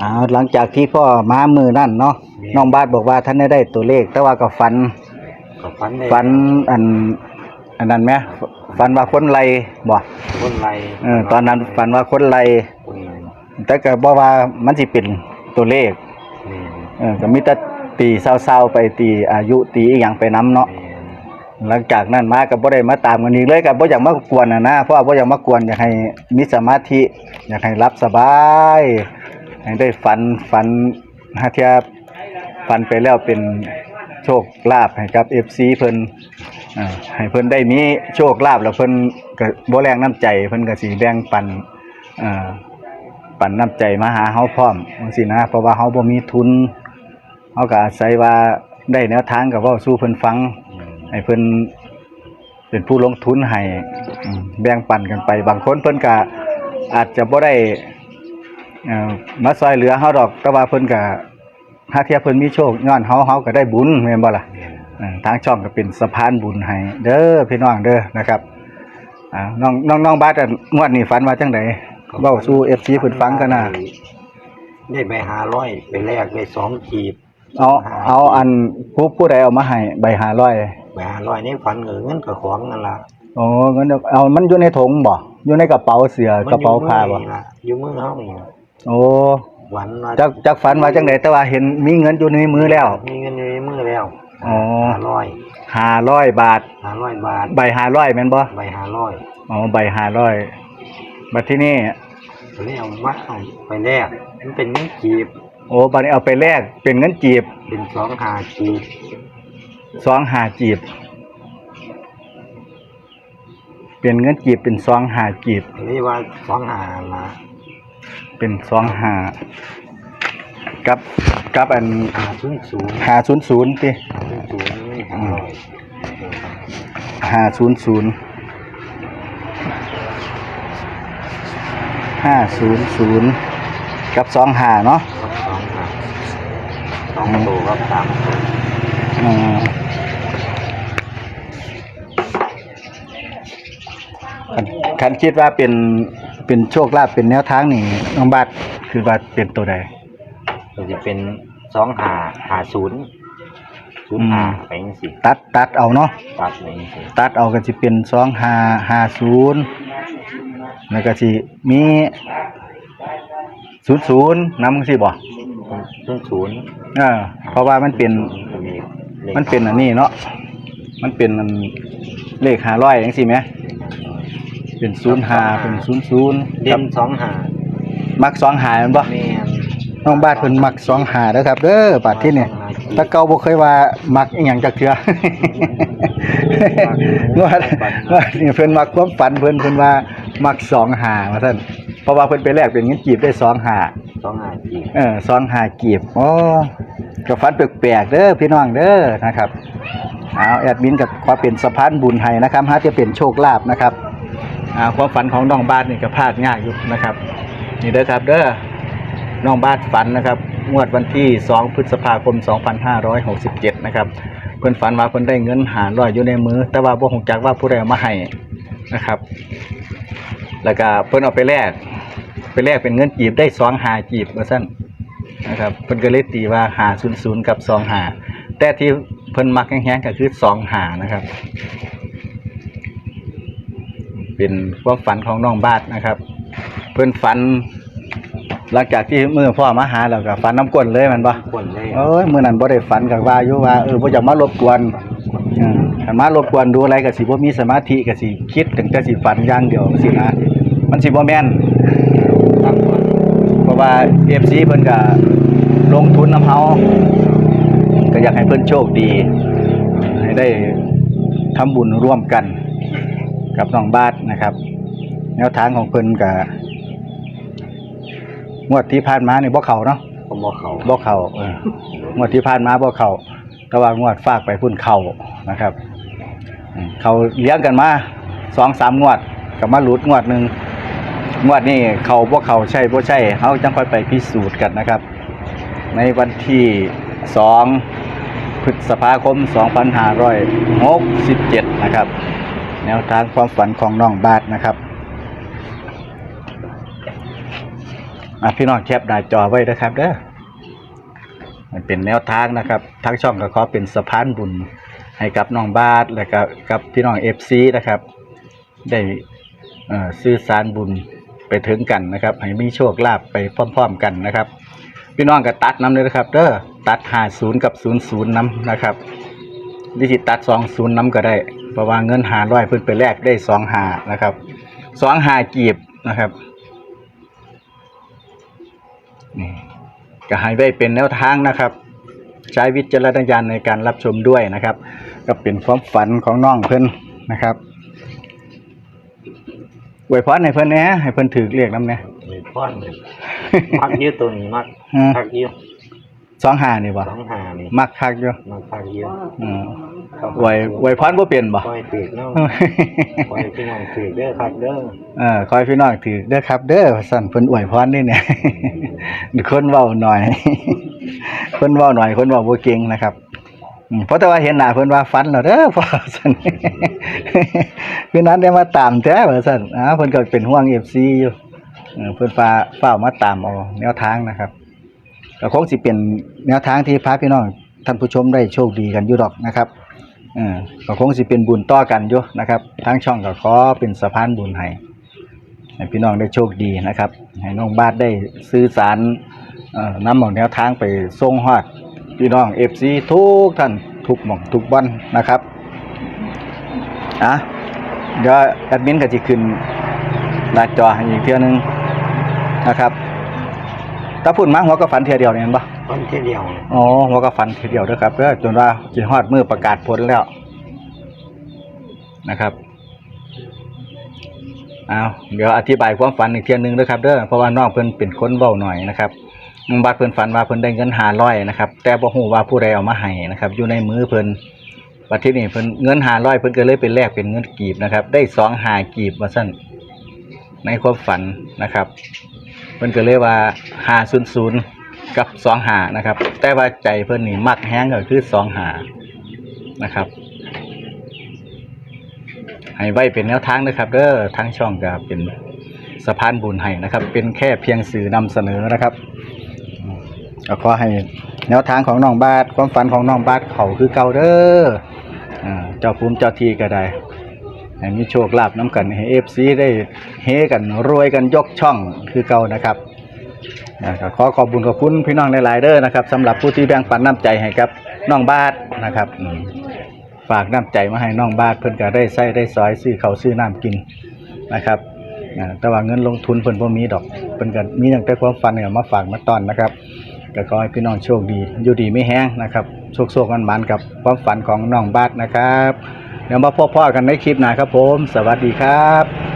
อ้าวหลังจากที่พ่อม้ามือนั่นเนาะน้องบาสบอกว่าท่านได้ได้ตัวเลข แต่ว่าก็ฝันก็ฝันได้ฝันอัน อันนั้นไหมฝันว่าคนไล่บ่คนไรเออตอนนั้นฝันว่าคนไล่คนแต่ก็บ่ว่ามันสิเป็นตัวเลขนี่เออก็มีแต่ตีเศร้าๆไปตีอายุตีอีหยังไปน้ำเนาะนี่หลังจากนั้นมาก็บ่ได้มาตามกันอีกเลยก็บ่อยากมากวนน่ะนะเพราะว่าบ่อยากมากวนอยากให้มีสมาธิอยากให้รับสบาย ให้ได้ฝันฝันหาเทียฝันไปแล้วเป็นโชคลาภให้กับ FC เพิ่นให้เพิ่นได้มีโชคลาภแล้วเพิ่นก็บ่แรงน้ำใจ เพิ่นก็สิแบ่งปันอ่าปันน้ำใจมาหาเฮาพร้อมจังซี่นะเพราะว่าเฮาบ่มีทุนเฮาก็อาศัยว่าได้แนวทางก็เว้าสู่เพิ่นฟังให้เพิ่นเป็นผู้ลงทุนให้แบ่งปันกันไป บางคนเพิ่นก็อาจจะบ่ได้ มาซอยเหลือเฮาดอกแต่ว่าเพิ่นก็ถ้าเทียบเพิ่นมีโชคย้อนเฮาเฮาก็ได้บุญแม่นบ่ล่ะเออทางช่องก็เป็นสะพานบุญให้เด้อพี่น้องเด้อนะครับอ่าน้องน้องน้องบาสอะงวดนี้ฝันว่าจังไดเว้าสู่ FC เพิ่นฟังกันน่ะได้ใบห้าร้อยไปแลกได้สองกีบเอาเอาอันผู้ผู้ใดเอามาให้ใบ500ใบห้าร้อยนี่ฝันเงินเงินกับของนั่นล่ะอ๋องั้นเอามันอยู่ในถุงบ่อยู่ในกระเป๋าเสื้อกระเป๋าผ้าบ่มันอยู่มือนี่ล่ะอยู่มือเฮานี่ล่ะ โอ้หวันว่าจักจักฝันว่าจังไดแต่ว่าเห็นมีเงินอยู่ในมือแล้ว มีเงินอยู่ในมือแล้วอ๋อ ห้าร้อยห้าร้อยบาท ห้าร้อยบาทใบห้าร้อยแม่นบ่ใบห้าร้อยอ๋อใบห้าร้อยบัดที่นี่เลยเอามาเอาไปแลกมันเป็นเงินกีบโอ้บัดนี้เอาไปแลกเป็นเงินจีบเป็นสองหากีบสองห้าจีบ เป็นเงินจีบเป็นสองห้าจีบเรียกว่าสองหาละ เป็นสองห้ากับกับอันหาศูนย์ศูนย์ห้าศูนย์ศูนย์ติศูนย์ศูนย์นี่ห้าร้อยห้าศูนย์ศูนย์ห้าศูนย์ศูนย์กับสองห้าเนาะครับสองหาสองตัวครับสามตัวอืมคันคันคิดว่าเป็น เป็นโชคลาภเป็นแนวทางนี่น้องบัตรคือว่าเป็นตัวใดมันจะเป็นสองหาหาศูนย์ศูนย์หาไปยังสิตัดตัดเอาเนาะตัดไปยังสิตัดเอาก็สิเป็นสองห้าห้าศูนย์แล้วก็สิมีศูนย์ศูนย์นำสิบ่ศูนย์ศูนย์เออเพราะว่ามันเป็นมีลขมันเป็นอันนี้เนาะมันเป็นอันเลขห้าร้อยอย่างสิไหม เป็นศูนย์ห้าเป็นศูนย์ศูนย์เด่นสองหามักสองหาแมันบ่แม่นน้องบาทเพิ่นมักสองหาเด้อครับเด้อบาทที่นี่แตะเก่าบ่เคยว่ามักอีหยังจักเทื่อ ว่าว่านี่เพิ่นมักความฝันเพิ่นเพิ่นว่ามักสองหาว่าซั่นเพราะว่าเพิ่นไปแลกเป็นเงินกีบได้สองหา สองหากีบเออสองหากีบอ๋อก็ฝันแปลกๆเด้อพี่น้องเด้อนะครับเอาแอดมินกับขอเป็นสะพานบุญให้นะครับหาจะเป็นโชคลาภนะครับอ่า ความฝันของน้องบาทนี่ก็พลาดยากอยู่นะครับนี่เด้อครับเด้อน้องบาสฝันนะครับงวดวันที่ 2 พฤษภาคม 2567 นะครับเพิ่อนฝันว่าเพิ่อนได้เงินหารอยอยู่ในมือ แต่ว่าบ่ฮู้จักว่าผู้ใดเอามาให้นะครับ แล้วก็เพิ่อนเอาไปแลกไปแลกเป็นเงินจีบได้2หาจีบว่าซั่นนะครับเพิ่นก็เลยตีว่าหา00กับ2หาแต่ที่เพิ่นมักแฮงๆก็คือ2หานะครับ เป็นความฝันของน้องบาสนะครับ เพิ่นฝัน หลังจากที่มือพ่อมาหาแล้วก็ฝันน้ำก้นเลยแมันบ่คนเลยเอ้ยมื้อนั้นบ่ได้ฝันก็ว่าอยู่ว่าเออบ่อยากมารบกวนเออถ้ามารบกวนดูอะไรก็สิบ่มีสมาธิก็สิคิดถึงแต่สิฝันอย่างเดียวสินะมันสิบ่แม่น ตั้งก่อนเพราะว่า FC เพิ่นก็ลงทุนนํเฮาก็อยากให้เพิ่นโชคดี ให้ได้ทำบุญร่วมกัน กับน้องบาสนะครับ แนวทางของเพิ่นก็งวดที่ผ่านมานี่บ่เข้าเนาะผมบอกเขาบ่เข้าเอองวดที่ผ่านมาบ่เข้าแต่ว่างวดฝากไปพุ่นเข้านะครับอืมเขาเลี้ยงกันมาสองสามงวดก็มาหลุดงวดหนึ่งงวดนี้เขาบ่เข้าใช่บ่ใช่เฮาจังค่อยไปพิสูจน์กันนะครับ ในวันที่สองพฤษภาคม 2567 นะครับ แนวทางความฝันของน้องบาทนะครับพี่น้องแคปหน้าจอไว้นะครับเด้อมันเป็นแนวทางนะครับทางช่องก็ขอเป็นสะพานบุญให้กับน้องบาสและก,กับพี่น้อง FC นะครับ ได้ซื้อสารบุญไปถึงกันนะครับ ให้มีโชคลาภไปพร้อม ๆ กันนะครับ พี่น้องก็ตัดน้ำเลยนะครับเด้อตัด50กับ00น้ำนะครับดิจิตัด20น้ำก็ได้ เพราะว่าเงิน500เพิ่นไปแลกได้25นะครับ25กีบนะครับนี่ก็ให้ไว้เป็นแนวทางนะครับ ใช้วิจารณญาณในการรับชมด้วยนะครับ ก็เป็นความฝันของน้องเพิ่นนะครับอวยพรให้เพิ่นแหนะให้เพิ่นถือเรียกน้ำเนี่ย มีพ่อน มักยืดตัวนี้มักฮะพักยืด สองหานี่บ่สองหานี่มักคักอยู่มักพักยืดอืมอวยอวยพรบ่เป็นบ่ คอยถือเนาะ คอยพี่น้องถือเด้อครับเด้อเออขอให้พี่น้องถือเด้อครับ เด้อสั่นเพิ่นอวยพรนี่เนี่ย คนเว้าหน่อย คนเว้าหน่อยคนเว้าบ่เก่งนะครับอืมเพราะแต่ว่าเห็นหน้าเพิ่นว่าฟันแล้วเด้อพ่อสั่น คือนั้นได้มาตามแท้ว่าสั่นอ้าเพิ่นก็เป็นห่วง FC อยู่เออเพิ่นฟ้าเฝ้ามาตามเอาแนวทางนะครับ ก็คงสิเป็นแนวทางที่พาพี่น้องท่านผู้ชมได้โชคดีกันอยู่ดอกนะครับเออก็คงสิเป็นบุญต่อกันอยู่นะครับทางช่องก็ขอเป็นสะพานบุญให้ให้พี่น้องได้โชคดีนะครับ ให้น้องบาทได้ซื้อสารเอ่อนำหมองแนวทางไปส่งฮอดพี่น้องเอฟซีทุกท่านทุกหม่องทุกบ้านนะครับอะเดี๋ยวแอดมินก็จะขึ้นหน้าจอให้อีกเที่ยวนึงนะครับ ถ้าพูดมาหัวก็ฝันเทียเดียวเนี่ยเห็นปะคนที่เดียวอ๋อหัวก็ฝันเทียเดียวเด้อครับเด้อจนว่าจิฮอดมือประกาศผลแล้วนะครับเอาเดี๋ยวอธิบายความฝันอีกเทียหนึงด้วยครับเด้อเพราะว่าน้องเพิ่นเป็นคนเว้าหน่อยนะครับมึงบัดเพิ่นฝันว่าเพิ่นได้เงิน500นะครับ แต่บ่ฮู้ว่าผู้ใดเอามาให้นะครับ อยู่ในมือเพิ่นบัดทีนี้เพิ่นเงิน500เพิ่นก็เลยไปแลกเป็นเงินกีบนะครับ ได้2หากีบว่าซั่นในความฝันนะครับเพิ่นก็เลยว่า500กับ2หานะครับ แต่ว่าใจเพิ่นนี่มักแฮงก็คือ2หานะครับ ให้ไว้เป็นแนวทางนะครับเด้อทางช่องก็เป็นสะพานบุญให้นะครับ เป็นแค่เพียงสื่อนำเสนอนะครับอืมก็ขอให้แนวทางของน้องบาทความฝันของน้องบาทเขาคือเก่าเด้อเจ้าภูมิเจ้าทีก็ได้ ให้มีโชคลาภน้ำกันให้เอฟซีได้เฮกันรวยกันยกช่องคือเก่านะครับขอขอบคุญขอบคุณพี่น้องหลายๆเด้อนะครับสำหรับผู้ที่แบ่งปันน้ำใจให้กับน้องบาทนะครับฝากน้ำใจมาให้น้องบาทเพิ่อนก็ได้ใช้ได้ซอยซื้อเขาซื้อน้ำกินนะครับแต่ว่าเงินลงทุนเพิ่นบ่มีดอกเพิ่นก็มีตั้งแต่ความฝันเนี่ยมาฝากมาตอนนะครับก็ขอให้พี่น้องโชคดีอยู่ดีไม่แห้งนะครับ โชคโชคมันบานๆกับความฝันของน้องบาทนะครับ เดี๋ยวมาพบพ่อกันในคลิปหน้าครับผม สวัสดีครับ